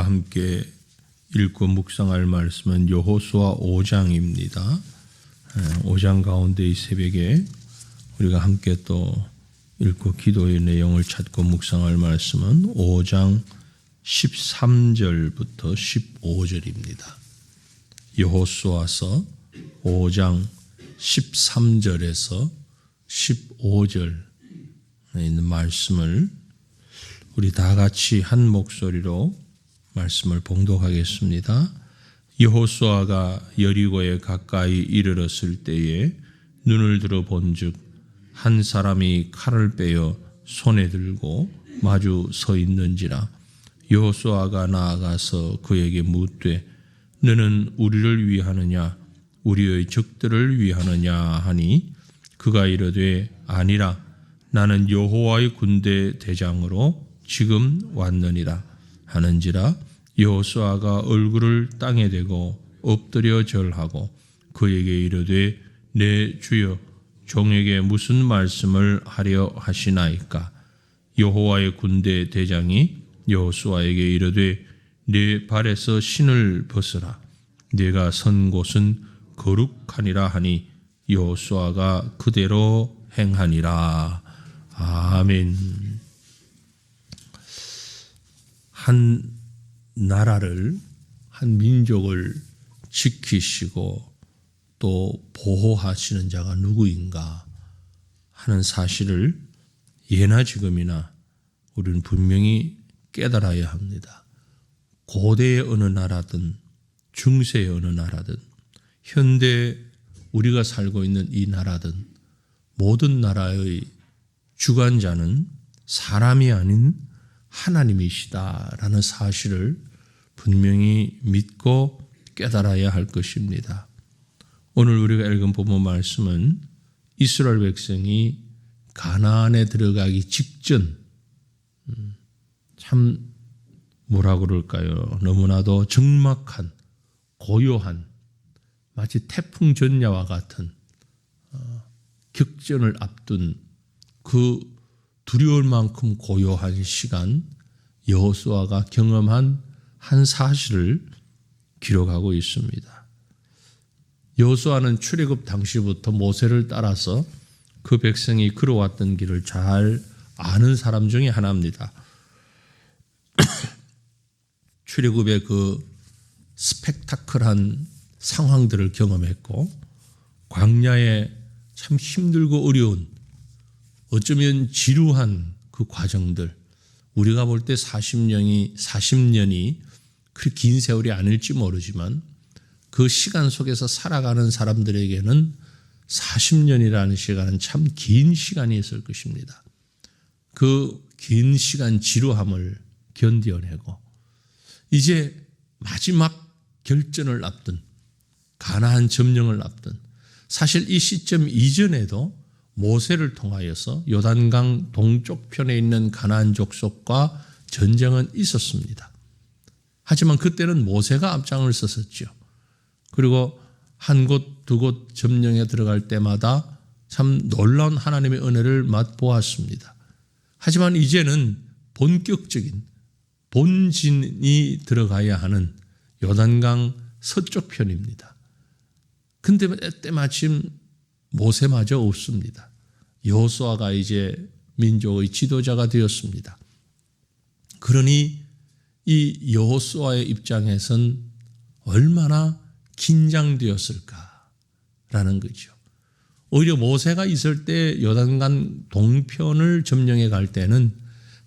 우리가 함께 읽고 묵상할 말씀은 여호수아 5장입니다. 5장 가운데 이 새벽에 우리가 함께 또 읽고 기도의 내용을 찾고 묵상할 말씀은 5장 13절부터 15절입니다. 여호수아서 5장 13절에서 15절 있는 말씀을 우리 다 같이 한 목소리로 말씀을 봉독하겠습니다. 여호수아가 여리고에 가까이 이르렀을 때에 눈을 들어 본즉 한 사람이 칼을 빼어 손에 들고 마주 서 있는지라 여호수아가 나아가서 그에게 묻되 너는 우리를 위하느냐? 우리의 적들을 위하느냐? 하니 그가 이르되 아니라 나는 여호와의 군대 대장으로 지금 왔느니라 하는지라 여호수아가 얼굴을 땅에 대고 엎드려 절하고 그에게 이르되 내 주여 종에게 무슨 말씀을 하려 하시나이까? 여호와의 군대 대장이 여호수아에게 이르되 내 발에서 신을 벗으라. 내가 선 곳은 거룩하니라 하니 여호수아가 그대로 행하니라. 아멘 한 나라를 한 민족을 지키시고 또 보호하시는 자가 누구인가 하는 사실을 예나 지금이나 우리는 분명히 깨달아야 합니다. 고대의 어느 나라든 중세의 어느 나라든 현대 우리가 살고 있는 이 나라든 모든 나라의 주관자는 사람이 아닌 하나님이시다라는 사실을 분명히 믿고 깨달아야 할 것입니다. 오늘 우리가 읽은 본문 말씀은 이스라엘 백성이 가나안에 들어가기 직전 음, 참 뭐라 그럴까요? 너무나도 적막한 고요한 마치 태풍 전야와 같은 어, 격전을 앞둔 그 두려울 만큼 고요한 시간 여호수아가 경험한 한 사실을 기록하고 있습니다. 여호수아는 출애굽 당시부터 모세를 따라서 그 백성이 걸어왔던 길을 잘 아는 사람 중에 하나입니다. 출애굽의 그 스펙타클한 상황들을 경험했고 광야에 참 힘들고 어려운 어쩌면 지루한 그 과정들 우리가 볼 때 40년이 40년이 그렇게 긴 세월이 아닐지 모르지만 그 시간 속에서 살아가는 사람들에게는 40년이라는 시간은 참 긴 시간이었을 것입니다. 그 긴 시간 지루함을 견뎌내고 이제 마지막 결전을 앞둔 가나안 점령을 앞둔 사실 이 시점 이전에도 모세를 통하여서 요단강 동쪽 편에 있는 가나안 족속과 전쟁은 있었습니다. 하지만 그때는 모세가 앞장을 섰었죠. 그리고 한 곳, 두 곳 점령에 들어갈 때마다 참 놀라운 하나님의 은혜를 맛보았습니다. 하지만 이제는 본격적인 본진이 들어가야 하는 요단강 서쪽 편입니다. 근데 때마침 모세마저 없습니다. 여호수아가 이제 민족의 지도자가 되었습니다. 그러니 이 여호수아의 입장에선 얼마나 긴장되었을까라는 거죠. 오히려 모세가 있을 때 요단강 동편을 점령해 갈 때는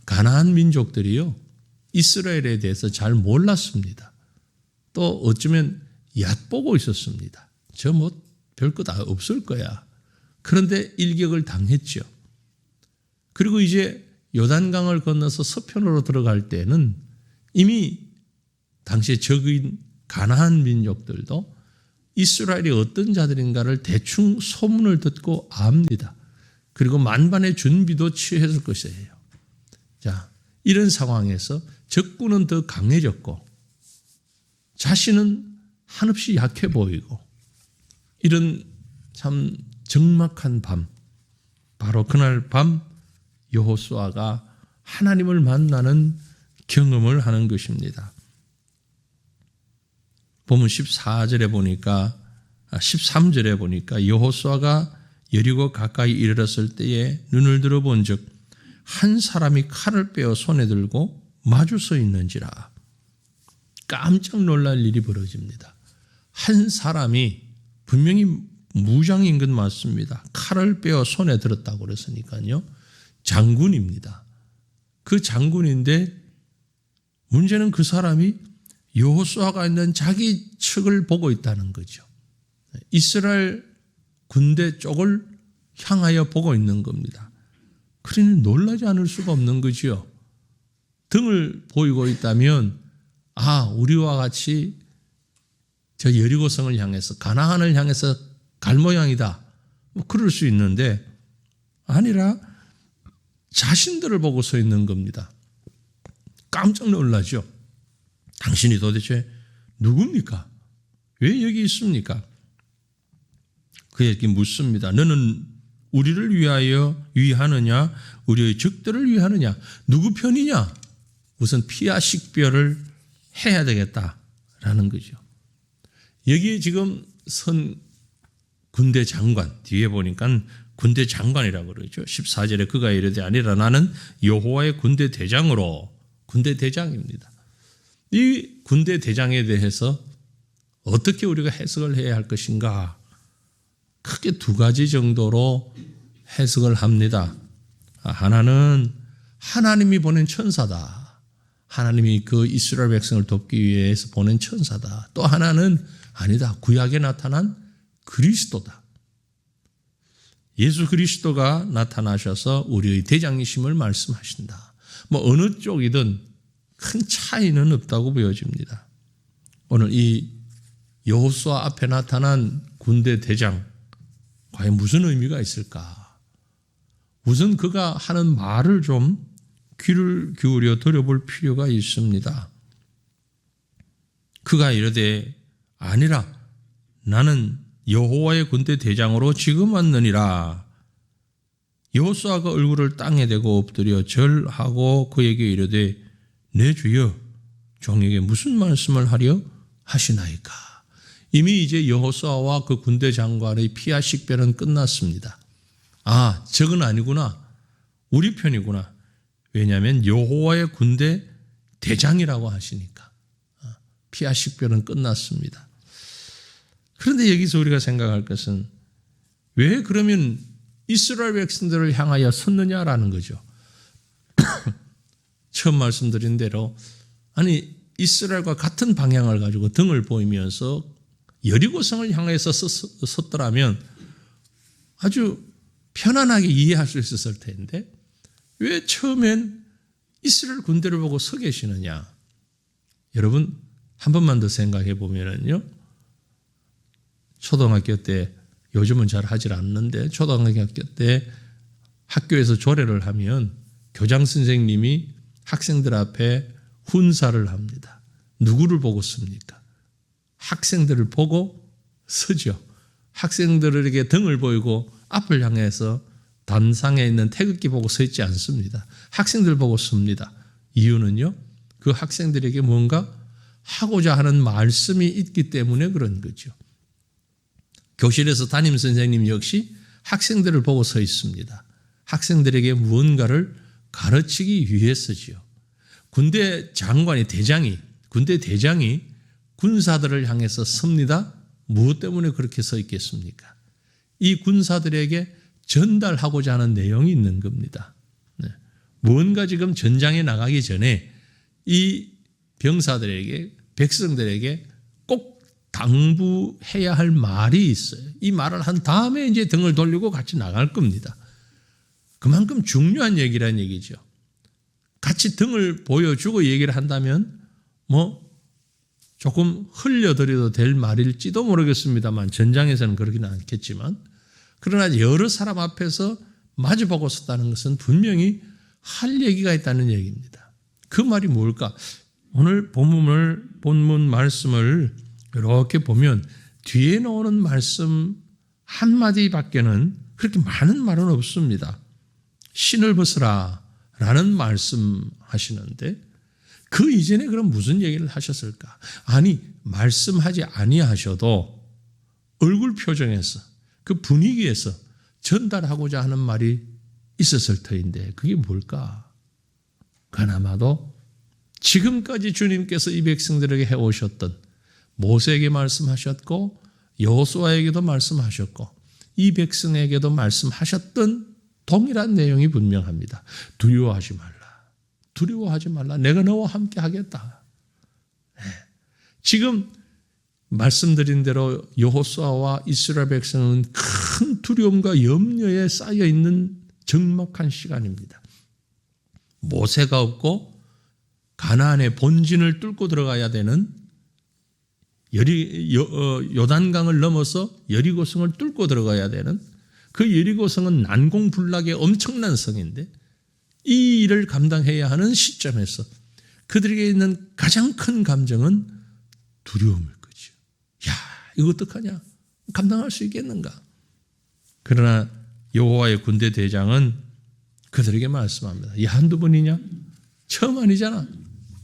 가나안 민족들이요 이스라엘에 대해서 잘 몰랐습니다. 또 어쩌면 얕보고 있었습니다. 저 뭐 별거 다 없을 거야. 그런데 일격을 당했죠. 그리고 이제 요단강을 건너서 서편으로 들어갈 때는 이미 당시에 적인 가나안 민족들도 이스라엘이 어떤 자들인가를 대충 소문을 듣고 압니다. 그리고 만반의 준비도 취했을 것이에요. 자, 이런 상황에서 적군은 더 강해졌고 자신은 한없이 약해 보이고 이런 참 적막한 밤 바로 그날 밤 여호수아가 하나님을 만나는 경험을 하는 것입니다. 보면 14절에 보니까 아, 13절에 보니까 여호수아가 여리고 가까이 이르렀을 때에 눈을 들어본즉 한 사람이 칼을 빼어 손에 들고 마주 서 있는지라 깜짝 놀랄 일이 벌어집니다. 한 사람이 분명히 무장인 건 맞습니다. 칼을 빼어 손에 들었다고 그랬으니까요. 장군입니다. 그 장군인데 문제는 그 사람이 여호수아가 있는 자기 측을 보고 있다는 거죠. 이스라엘 군대 쪽을 향하여 보고 있는 겁니다. 그러니 놀라지 않을 수가 없는 거지요. 등을 보이고 있다면 아 우리와 같이 저 여리고성을 향해서 가나안을 향해서 갈 모양이다. 뭐 그럴 수 있는데 아니라 자신들을 보고 서 있는 겁니다. 깜짝 놀라죠. 당신이 도대체 누굽니까? 왜 여기 있습니까? 그에게 묻습니다. 너는 우리를 위하여 위하느냐? 우리의 적들을 위하느냐? 누구 편이냐? 우선 피하 식별을 해야 되겠다라는 거죠. 여기 지금 선 군대 장관 뒤에 보니까 군대 장관이라고 그러죠. 14절에 그가 이르되 아니라 나는 여호와의 군대 대장으로 군대 대장입니다. 이 군대 대장에 대해서 어떻게 우리가 해석을 해야 할 것인가? 크게 두 가지 정도로 해석을 합니다. 하나는 하나님이 보낸 천사다. 하나님이 그 이스라엘 백성을 돕기 위해서 보낸 천사다. 또 하나는 아니다. 구약에 나타난 그리스도다. 예수 그리스도가 나타나셔서 우리의 대장이심을 말씀하신다. 뭐 어느 쪽이든 큰 차이는 없다고 보여집니다. 오늘 이 여호수아 앞에 나타난 군대 대장 과연 무슨 의미가 있을까? 우선 그가 하는 말을 좀 귀를 기울여 들어볼 필요가 있습니다. 그가 이르되 아니라 나는 여호와의 군대 대장으로 지금 왔느니라. 여호수아가 얼굴을 땅에 대고 엎드려 절하고 그에게 이르되 내 주여 종에게 무슨 말씀을 하려 하시나이까. 이미 이제 여호수아와 그 군대 장관의 피하 식별은 끝났습니다. 아, 적은 아니구나. 우리 편이구나. 왜냐하면 여호와의 군대 대장이라고 하시니까 아, 피하 식별은 끝났습니다. 그런데 여기서 우리가 생각할 것은 왜 그러면 이스라엘 백성들을 향하여 섰느냐라는 거죠. 처음 말씀드린 대로 아니 이스라엘과 같은 방향을 가지고 등을 보이면서 여리고성을 향해서 섰더라면 아주 편안하게 이해할 수 있었을 텐데 왜 처음엔 이스라엘 군대를 보고 서 계시느냐? 여러분 한 번만 더 생각해 보면은요. 초등학교 때 요즘은 잘 하질 않는데 초등학교 때 학교에서 조례를 하면 교장 선생님이 학생들 앞에 훈사를 합니다. 누구를 보고 씁니까? 학생들을 보고 서죠. 학생들에게 등을 보이고 앞을 향해서 단상에 있는 태극기 보고 서 있지 않습니다. 학생들 보고 섭니다. 이유는요, 그 학생들에게 뭔가 하고자 하는 말씀이 있기 때문에 그런 거죠. 교실에서 담임 선생님 역시 학생들을 보고 서 있습니다. 학생들에게 무언가를 가르치기 위해서지요. 군대 장관이 대장이 군대 대장이 군사들을 향해서 섭니다. 무엇 때문에 그렇게 서 있겠습니까? 이 군사들에게 전달하고자 하는 내용이 있는 겁니다. 네. 무언가 지금 전장에 나가기 전에 이 병사들에게 백성들에게 꼭 당부해야 할 말이 있어요. 이 말을 한 다음에 이제 등을 돌리고 같이 나갈 겁니다. 그만큼 중요한 얘기란 얘기죠. 같이 등을 보여주고 얘기를 한다면 뭐 조금 흘려드려도 될 말일지도 모르겠습니다만 전장에서는 그러기는 않겠지만 그러나 여러 사람 앞에서 마주보고 섰다는 것은 분명히 할 얘기가 있다는 얘기입니다. 그 말이 뭘까? 오늘 본문을 본문 말씀을 이렇게 보면 뒤에 나오는 말씀 한 마디밖에는 그렇게 많은 말은 없습니다. 신을 벗으라 라는 말씀 하시는데 그 이전에 그럼 무슨 얘기를 하셨을까? 아니 말씀하지 아니하셔도 얼굴 표정에서 그 분위기에서 전달하고자 하는 말이 있었을 터인데 그게 뭘까? 그나마도 지금까지 주님께서 이 백성들에게 해오셨던 모세에게 말씀하셨고 여호수아에게도 말씀하셨고 이 백성에게도 말씀하셨던 동일한 내용이 분명합니다. 두려워하지 말라. 두려워하지 말라. 내가 너와 함께 하겠다. 네. 지금 말씀드린 대로 여호수아와 이스라엘 백성은 큰 두려움과 염려에 쌓여 있는 적막한 시간입니다. 모세가 없고 가나안의 본진을 뚫고 들어가야 되는 여리, 여, 어, 요단강을 넘어서 여리고성을 뚫고 들어가야 되는 그 여리고성은 난공불락의 엄청난 성인데 이 일을 감당해야 하는 시점에서 그들에게 있는 가장 큰 감정은 두려움일 거죠. 야, 이거 어떡하냐? 감당할 수 있겠는가? 그러나 여호와의 군대 대장은 그들에게 말씀합니다. 이 한두 번이냐? 처음 아니잖아.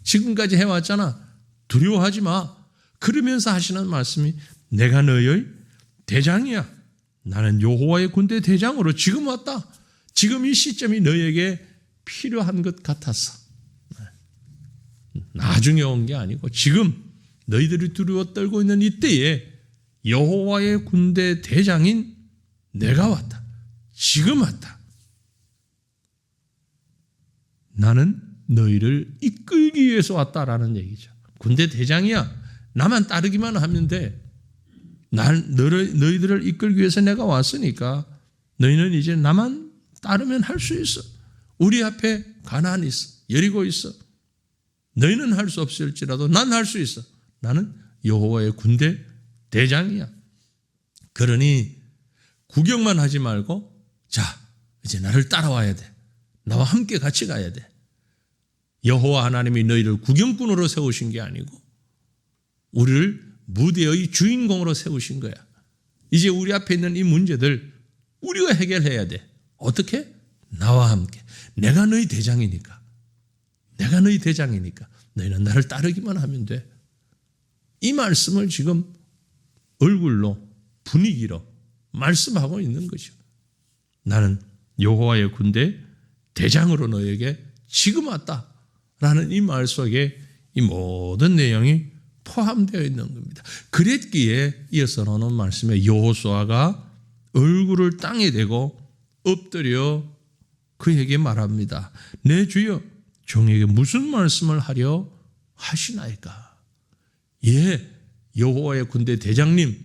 지금까지 해왔잖아. 두려워하지 마. 그러면서 하시는 말씀이 내가 너의 대장이야. 나는 여호와의 군대 대장으로 지금 왔다. 지금 이 시점이 너에게 필요한 것 같았어. 나중에 온 게 아니고 지금 너희들이 두려워 떨고 있는 이때에 여호와의 군대 대장인 내가 왔다. 지금 왔다. 나는 너희를 이끌기 위해서 왔다라는 얘기죠. 군대 대장이야. 나만 따르기만 하면 돼. 날 너를 너희들을 이끌기 위해서 내가 왔으니까 너희는 이제 나만 따르면 할 수 있어. 우리 앞에 가나안 있어. 여리고 있어. 너희는 할 수 없을지라도 난 할 수 있어. 나는 여호와의 군대 대장이야. 그러니 구경만 하지 말고 자 이제 나를 따라와야 돼. 나와 함께 같이 가야 돼. 여호와 하나님이 너희를 구경꾼으로 세우신 게 아니고 우리를 무대의 주인공으로 세우신 거야. 이제 우리 앞에 있는 이 문제들 우리가 해결해야 돼. 어떻게? 나와 함께. 내가 너희 대장이니까. 내가 너희 대장이니까. 너희는 나를 따르기만 하면 돼. 이 말씀을 지금 얼굴로 분위기로 말씀하고 있는 거죠. 나는 여호와의 군대 대장으로 너에게 지금 왔다라는 이 말 속에 이 모든 내용이 포함되어 있는 겁니다. 그랬기에 이어서 나오는 말씀에 여호수아가 얼굴을 땅에 대고 엎드려 그에게 말합니다. 내 주여 종에게 무슨 말씀을 하려 하시나이까? 예, 여호와의 군대 대장님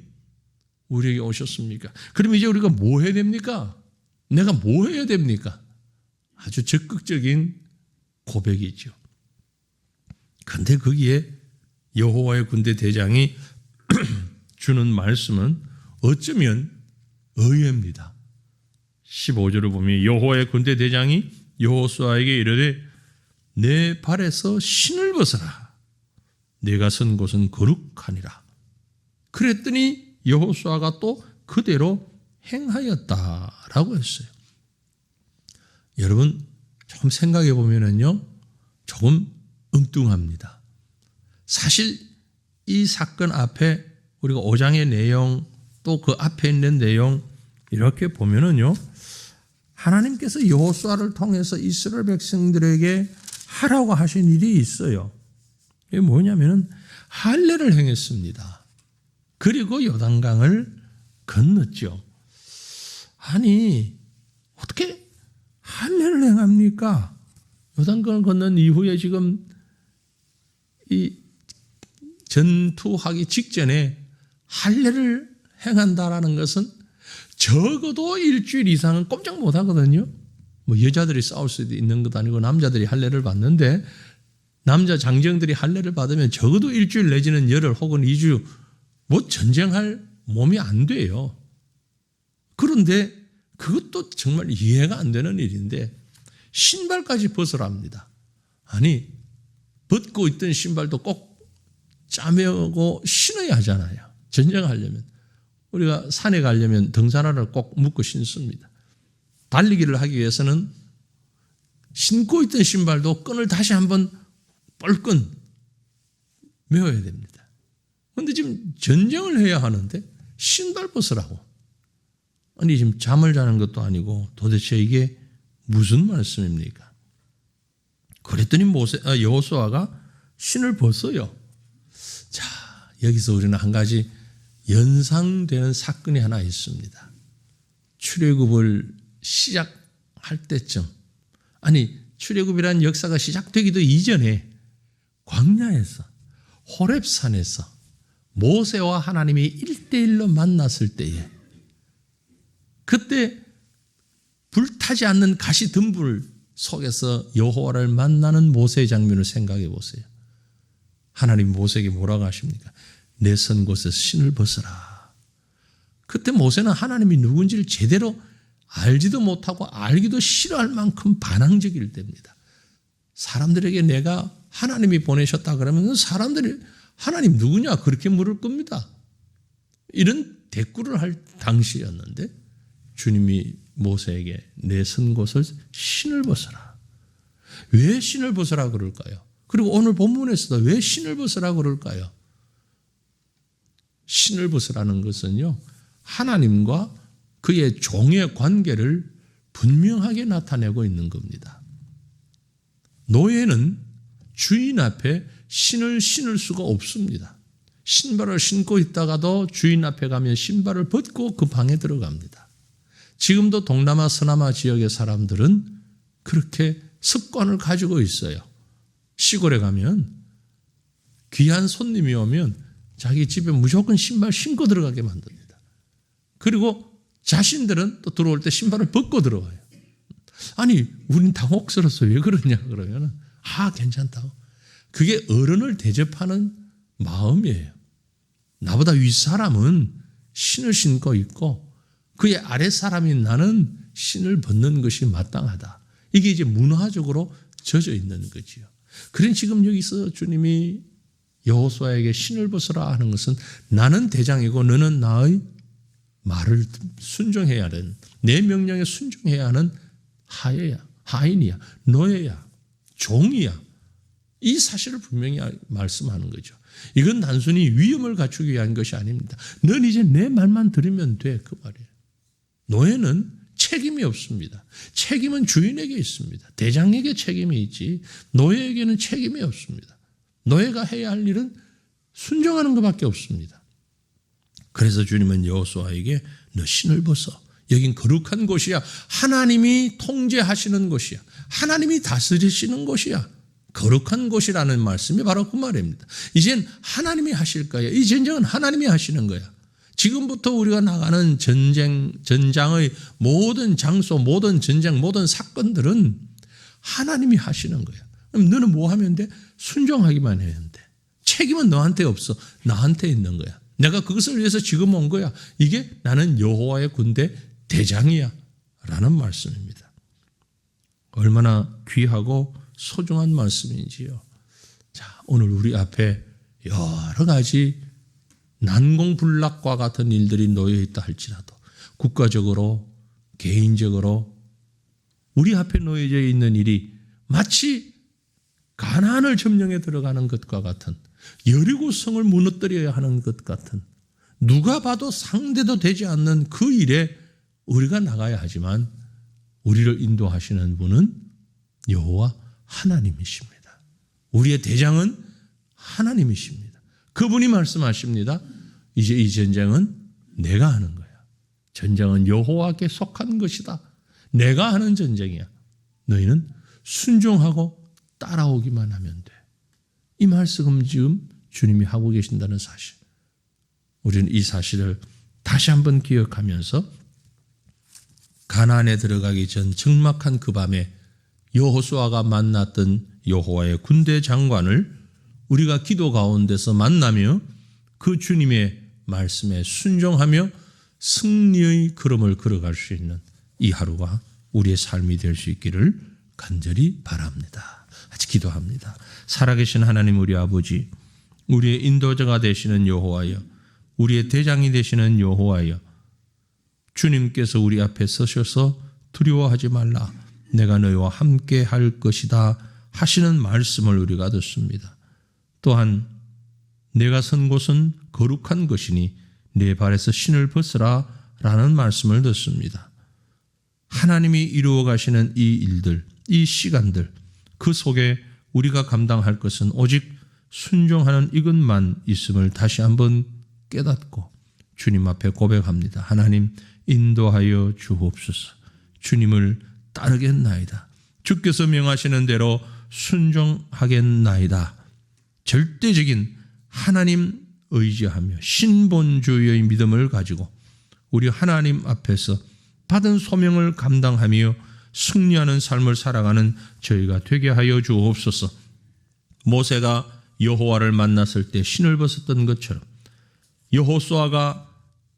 우리에게 오셨습니까? 그럼 이제 우리가 뭐 해야 됩니까? 내가 뭐 해야 됩니까? 아주 적극적인 고백이죠. 근데 거기에 여호와의 군대 대장이 주는 말씀은 어쩌면 의외입니다. 15절을 보면 여호와의 군대 대장이 여호수아에게 이르되 내 발에서 신을 벗어라. 내가 선 곳은 거룩하니라. 그랬더니 여호수아가 또 그대로 행하였다라고 했어요. 여러분 조금 생각해 보면은요 조금 엉뚱합니다. 사실 이 사건 앞에 우리가 5장의 내용 또 그 앞에 있는 내용 이렇게 보면은요 하나님께서 여호수아를 통해서 이스라엘 백성들에게 하라고 하신 일이 있어요. 이게 뭐냐면은 할례를 행했습니다. 그리고 요단강을 건넜죠. 아니 어떻게 할례를 행합니까? 요단강을 건넌 이후에 지금 이 전투하기 직전에 할례를 행한다라는 것은 적어도 일주일 이상은 꼼짝 못 하거든요. 뭐 여자들이 싸울 수도 있는 것도 아니고 남자들이 할례를 받는데 남자 장정들이 할례를 받으면 적어도 일주일 내지는 열흘 혹은 2주 뭐 전쟁할 몸이 안 돼요. 그런데 그것도 정말 이해가 안 되는 일인데 신발까지 벗으랍니다. 아니 벗고 있던 신발도 꼭 짜매고 신어야 하잖아요. 전쟁하려면. 우리가 산에 가려면 등산화를 꼭 묶고 신습니다. 달리기를 하기 위해서는 신고 있던 신발도 끈을 다시 한번 뻘끈 메워야 됩니다. 근데 지금 전쟁을 해야 하는데 신발 벗으라고. 아니 지금 잠을 자는 것도 아니고 도대체 이게 무슨 말씀입니까? 그랬더니 모세 아, 여호수아가 신을 벗어요. 자 여기서 우리는 한 가지 연상되는 사건이 하나 있습니다. 출애굽을 시작할 때쯤 아니 출애굽이라는 역사가 시작되기도 이전에 광야에서 호렙산에서 모세와 하나님이 일대일로 만났을 때에 그때 불타지 않는 가시 등불 속에서 여호와를 만나는 모세의 장면을 생각해 보세요. 하나님 모세에게 뭐라고 하십니까? 내 선 곳에서 신을 벗어라. 그때 모세는 하나님이 누군지를 제대로 알지도 못하고 알기도 싫어할 만큼 반항적일 때입니다. 사람들에게 내가 하나님이 보내셨다 그러면 사람들이 하나님 누구냐 그렇게 물을 겁니다. 이런 대꾸를 할 당시였는데 주님이 모세에게 내 선 곳을 신을 벗어라. 왜 신을 벗어라 그럴까요? 그리고 오늘 본문에서도 왜 신을 벗어라 그럴까요? 신을 벗으라는 것은요, 하나님과 그의 종의 관계를 분명하게 나타내고 있는 겁니다. 노예는 주인 앞에 신을 신을 수가 없습니다. 신발을 신고 있다가도 주인 앞에 가면 신발을 벗고 그 방에 들어갑니다. 지금도 동남아 서남아 지역의 사람들은 그렇게 습관을 가지고 있어요. 시골에 가면 귀한 손님이 오면 자기 집에 무조건 신발 신고 들어가게 만듭니다. 그리고 자신들은 또 들어올 때 신발을 벗고 들어와요. 아니, 우린 당혹스러워서 왜 그러냐 그러면은 아, 괜찮다고. 그게 어른을 대접하는 마음이에요. 나보다 윗 사람은 신을 신고 있고 그의 아래 사람인 나는 신을 벗는 것이 마땅하다. 이게 이제 문화적으로 젖어 있는 거지요. 그런 지금 여기서 주님이 여호수아에게 신을 벗으라 하는 것은 나는 대장이고 너는 나의 말을 순종해야 하는 내 명령에 순종해야 하는 하예야, 하인이야, 노예야, 종이야. 이 사실을 분명히 말씀하는 거죠. 이건 단순히 위험을 갖추기 위한 것이 아닙니다. 넌 이제 내 말만 들으면 돼. 그 말이에요. 노예는 책임이 없습니다. 책임은 주인에게 있습니다. 대장에게 책임이 있지 노예에게는 책임이 없습니다. 노예가 해야 할 일은 순종하는 것밖에 없습니다. 그래서 주님은 여호수아에게 너 신을 벗어. 여긴 거룩한 곳이야. 하나님이 통제하시는 곳이야. 하나님이 다스리시는 곳이야. 거룩한 곳이라는 말씀이 바로 그 말입니다. 이젠 하나님이 하실 거야. 이 전쟁은 하나님이 하시는 거야. 지금부터 우리가 나가는 전쟁, 전장의 모든 장소, 모든 전쟁, 모든 사건들은 하나님이 하시는 거야. 그럼 너는 뭐 하면 돼? 순종하기만 해야 돼. 책임은 너한테 없어. 나한테 있는 거야. 내가 그것을 위해서 지금 온 거야. 이게 나는 여호와의 군대 대장이야. 라는 말씀입니다. 얼마나 귀하고 소중한 말씀인지요. 자, 오늘 우리 앞에 여러 가지 난공불락과 같은 일들이 놓여 있다 할지라도 국가적으로 개인적으로 우리 앞에 놓여져 있는 일이 마치 가난을 점령해 들어가는 것과 같은 여리고성을 무너뜨려야 하는 것 같은 누가 봐도 상대도 되지 않는 그 일에 우리가 나가야 하지만 우리를 인도하시는 분은 여호와 하나님이십니다. 우리의 대장은 하나님이십니다. 그분이 말씀하십니다. 이제 이 전쟁은 내가 하는 거야. 전쟁은 여호와께 속한 것이다. 내가 하는 전쟁이야. 너희는 순종하고 따라오기만 하면 돼. 이 말씀 지금 주님이 하고 계신다는 사실. 우리는 이 사실을 다시 한번 기억하면서 가나안에 들어가기 전 적막한 그 밤에 여호수아가 만났던 여호와의 군대 장관을 우리가 기도 가운데서 만나며 그 주님의 말씀에 순종하며 승리의 걸음을 걸어갈 수 있는 이 하루가 우리의 삶이 될 수 있기를 간절히 바랍니다. 같이 기도합니다. 살아계신 하나님 우리 아버지, 우리의 인도자가 되시는 여호와여, 우리의 대장이 되시는 여호와여, 주님께서 우리 앞에 서셔서 두려워하지 말라. 내가 너희와 함께 할 것이다 하시는 말씀을 우리가 듣습니다. 또한 내가 선 곳은 거룩한 것이니 내 발에서 신을 벗으라 라는 말씀을 듣습니다. 하나님이 이루어 가시는 이 일들, 이 시간들, 그 속에 우리가 감당할 것은 오직 순종하는 이것만 있음을 다시 한번 깨닫고 주님 앞에 고백합니다. 하나님 인도하여 주옵소서. 주님을 따르겠나이다. 주께서 명하시는 대로 순종하겠나이다. 절대적인 하나님 의지하며 신본주의의 믿음을 가지고 우리 하나님 앞에서 받은 소명을 감당하며 승리하는 삶을 살아가는 저희가 되게 하여 주옵소서. 모세가 여호와를 만났을 때 신을 벗었던 것처럼 여호수아가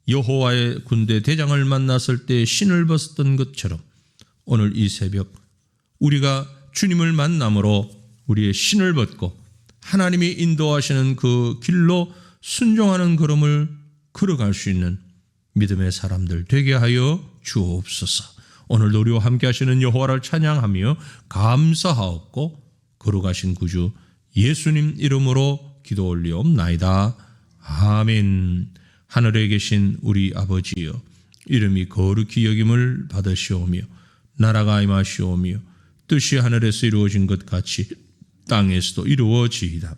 여호와의 군대 대장을 만났을 때 신을 벗었던 것처럼 오늘 이 새벽 우리가 주님을 만남으로 우리의 신을 벗고 하나님이 인도하시는 그 길로 순종하는 걸음을 걸어갈 수 있는 믿음의 사람들 되게 하여 주옵소서. 오늘도 우리와 함께 하시는 여호와를 찬양하며 감사하옵고 걸어가신 구주 예수님 이름으로 기도 올리옵나이다. 아멘. 하늘에 계신 우리 아버지여 이름이 거룩히 여김을 받으시오며 나라가 임하시오며 뜻이 하늘에서 이루어진 것 같이 땅에서도 이루어지이다.